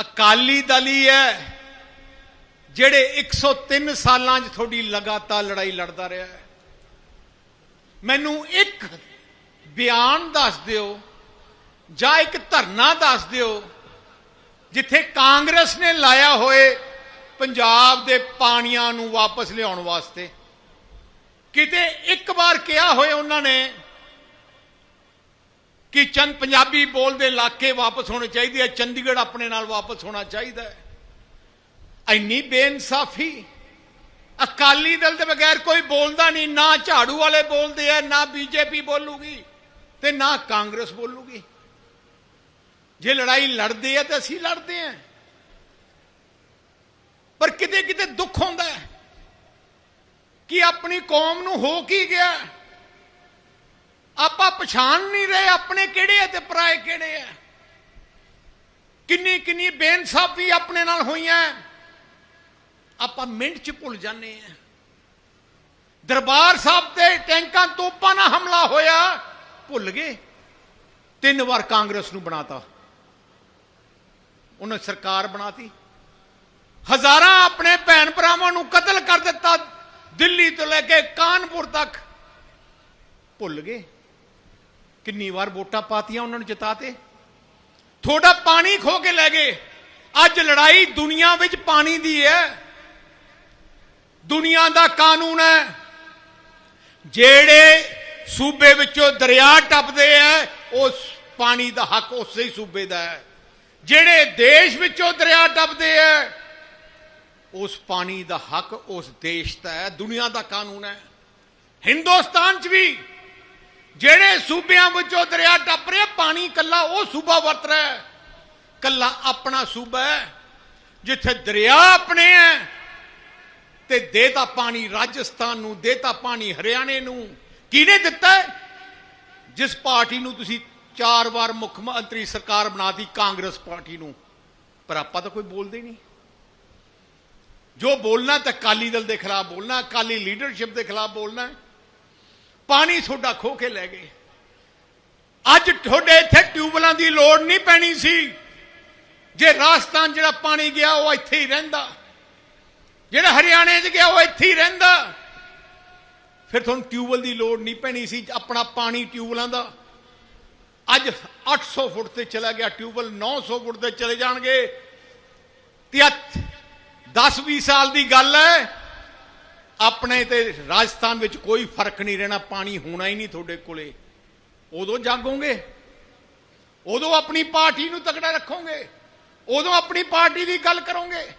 ਅਕਾਲੀ ਦਲ ਹੀ ਹੈ, ਜਿਹੜੇ 103 ਸਾਲਾਂ 'ਚ ਤੁਹਾਡੀ ਲਗਾਤਾਰ ਲੜਾਈ ਲੜਦਾ ਰਿਹਾ ਹੈ। ਮੈਨੂੰ ਇੱਕ ਬਿਆਨ ਦੱਸ ਦਿਓ, ਜਾਂ ਇੱਕ ਧਰਨਾ ਦੱਸ ਦਿਓ, ਜਿੱਥੇ ਕਾਂਗਰਸ ਨੇ ਲਾਇਆ ਹੋਏ ਪੰਜਾਬ ਦੇ ਪਾਣੀਆਂ ਨੂੰ ਵਾਪਸ ਲਿਆਉਣ ਵਾਸਤੇ। ਕਿਤੇ ਇੱਕ ਵਾਰ ਕਿਹਾ ਹੋਏ ਉਹਨਾਂ ਨੇ ਕਿ ਚੰਦ ਪੰਜਾਬੀ ਬੋਲਦੇ ਇਲਾਕੇ ਵਾਪਸ ਹੋਣੇ ਚਾਹੀਦੇ ਆ, ਚੰਡੀਗੜ੍ਹ ਆਪਣੇ ਨਾਲ ਵਾਪਸ ਹੋਣਾ ਚਾਹੀਦਾ ਹੈ। ਇੰਨੀ ਬੇਇਨਸਾਫੀ, ਅਕਾਲੀ ਦਲ ਦੇ ਬਗੈਰ ਕੋਈ ਬੋਲਦਾ ਨਹੀਂ, ਨਾ ਝਾੜੂ ਵਾਲੇ ਬੋਲਦੇ ਆ, ਨਾ ਬੀਜੇਪੀ ਬੋਲੂਗੀ ਤੇ ਨਾ ਕਾਂਗਰਸ ਬੋਲੂਗੀ। ਜੇ ਲੜਾਈ ਲੜਦੇ ਆ ਤੇ ਅਸੀਂ ਲੜਦੇ ਆ। ਪਰ ਕਿਤੇ ਕਿਤੇ ਦੁੱਖ ਹੁੰਦਾ ਕਿ ਆਪਣੀ ਕੌਮ ਨੂੰ ਹੋ ਕੀ ਗਿਆ? ਆਪਾਂ ਪਛਾਣ ਨਹੀਂ ਰਹੇ ਆਪਣੇ ਕਿਹੜੇ ਆ ਤੇ ਪਰਾਏ ਕਿਹੜੇ ਆ। ਕਿੰਨੀ ਕਿੰਨੀ ਬੇਇਨਸਾਫੀ ਆਪਣੇ ਨਾਲ ਹੋਈਆਂ ਆਪਾਂ ਮਿੰਟ ਚ ਭੁੱਲ ਜਾਂਦੇ ਆ। ਦਰਬਾਰ ਸਾਹਿਬ ਤੇ ਟੈਂਕਾਂ ਤੋਪਾਂ ਨਾਲ ਹਮਲਾ ਹੋਇਆ। ਭੁੱਲ ਗਏ। ਤਿੰਨ ਵਾਰ ਕਾਂਗਰਸ ਨੂੰ ਬਣਾਤਾ। ਉਹਨੇ ਸਰਕਾਰ ਬਣਾਤੀ। ਹਜ਼ਾਰਾਂ ਆਪਣੇ ਭੈਣ ਭਰਾਵਾਂ ਨੂੰ ਕਤਲ ਕਰ ਦਿੱਤਾ। ਦਿੱਲੀ ਤੋਂ ਲੈ ਕੇ ਕਾਨਪੁਰ ਤੱਕ। ਭੁੱਲ ਗਏ। ਕਿੰਨੀ ਵਾਰ ਵੋਟਾਂ ਪਾਤੀਆਂ ਉਹਨਾਂ ਨੂੰ ਜਿਤਾਤੇ ਥੋੜਾ ਪਾਣੀ ਖੋ ਕੇ ਲੈ ਗਏ। ਅੱਜ ਲੜਾਈ ਦੁਨੀਆ ਵਿੱਚ ਪਾਣੀ ਦੀ ਹੈ। ਦੁਨੀਆ ਦਾ ਕਾਨੂੰਨ ਹੈ। ਜਿਹੜੇ ਸੂਬੇ ਵਿੱਚੋਂ ਦਰਿਆ ਟੱਪਦੇ ਆ, ਉਸ ਪਾਣੀ ਦਾ ਹੱਕ ਉਸੇ ਹੀ ਸੂਬੇ ਦਾ ਹੈ। ਜਿਹੜੇ ਦੇਸ਼ ਵਿੱਚੋਂ ਦਰਿਆ ਟੱਪਦੇ ਆ, ਉਸ ਪਾਣੀ ਦਾ ਹੱਕ ਉਸ ਦੇਸ਼ ਦਾ ਹੈ। ਦੁਨੀਆ ਦਾ ਕਾਨੂੰਨ ਹੈ। ਹਿੰਦੁਸਤਾਨ 'ਚ ਵੀ ਜਿਹੜੇ ਸੂਬਿਆਂ ਵਿੱਚੋਂ ਦਰਿਆ ਟੱਪ ਰਿਹਾ, ਪਾਣੀ ਕੱਲਾ ਉਹ ਸੂਬਾ ਵਰਤ ਰਿਹਾ ਹੈ। ਕੱਲਾ ਆਪਣਾ ਸੂਬਾ ਹੈ, ਜਿੱਥੇ ਦਰਿਆ ਆਪਣੇ ਹੈ ਤੇ ਦੇਤਾ ਪਾਣੀ ਰਾਜਸਥਾਨ ਨੂੰ ਦੇਤਾ ਪਾਣੀ ਹਰਿਆਣੇ ਨੂੰ। ਕਿਹਨੇ ਦਿੱਤਾ ਜਿਸ ਪਾਰਟੀ ਨੂੰ ਤੁਸੀਂ ਚਾਰ ਵਾਰ ਮੁੱਖ ਮੰਤਰੀ ਸਰਕਾਰ ਬਣਾਤੀ, ਕਾਂਗਰਸ ਪਾਰਟੀ ਨੂੰ। ਪਰ ਆਪਾਂ ਤਾਂ ਕੋਈ ਬੋਲਦੇ ਨਹੀਂ। ਜੋ ਬੋਲਣਾ ਤਾਂ ਅਕਾਲੀ ਦਲ ਦੇ ਖਿਲਾਫ ਬੋਲਣਾ ਅਕਾਲੀ ਲੀਡਰਸ਼ਿਪ ਦੇ ਖਿਲਾਫ ਬੋਲਣਾ ਹੈ। ਪਾਣੀ ਤੁਹਾਡਾ ਖੋ ਕੇ ਲੈ ਗਏ। ਅੱਜ ਤੁਹਾਡੇ ਇੱਥੇ ਟਿਊਬਲਾਂ ਦੀ ਲੋੜ ਨਹੀਂ ਪੈਣੀ ਸੀ। ਜੇ ਰਾਜਸਥਾਨ ਜਿਹੜਾ ਪਾਣੀ ਗਿਆ, ਉਹ ਇੱਥੇ ਹੀ ਰਹਿੰਦਾ। ਜਿਹੜਾ ਹਰਿਆਣੇ 'ਚ ਗਿਆ, ਉਹ ਇੱਥੇ ਹੀ ਰਹਿੰਦਾ। ਫਿਰ ਤੁਹਾਨੂੰ ਟਿਊਬਲ ਦੀ ਲੋੜ ਨਹੀਂ ਪੈਣੀ ਸੀ, ਆਪਣਾ ਪਾਣੀ ਟਿਊਬਲਾਂ ਦਾ। ਅੱਜ 800 ਫੁੱਟ ਤੇ ਚਲਾ ਗਿਆ ਟਿਊਬਲ 900 ਫੁੱਟ ਤੇ ਚਲੇ ਜਾਣਗੇ। ਤੇ 10-20 ਸਾਲ ਦੀ ਗੱਲ ਹੈ ਆਪਣੇ ਤੇ ਰਾਜਸਥਾਨ ਵਿੱਚ ਕੋਈ ਫ਼ਰਕ ਨਹੀਂ ਰਹਿਣਾ, ਪਾਣੀ ਹੋਣਾ ਹੀ ਨਹੀਂ ਤੁਹਾਡੇ ਕੋਲੇ। ਉਦੋਂ ਜਾਗੋਗੇ। ਉਦੋਂ ਆਪਣੀ ਪਾਰਟੀ ਨੂੰ ਤਕੜਾ ਰੱਖੋਗੇ। ਉਦੋਂ ਆਪਣੀ ਪਾਰਟੀ ਦੀ ਗੱਲ ਕਰੋਗੇ।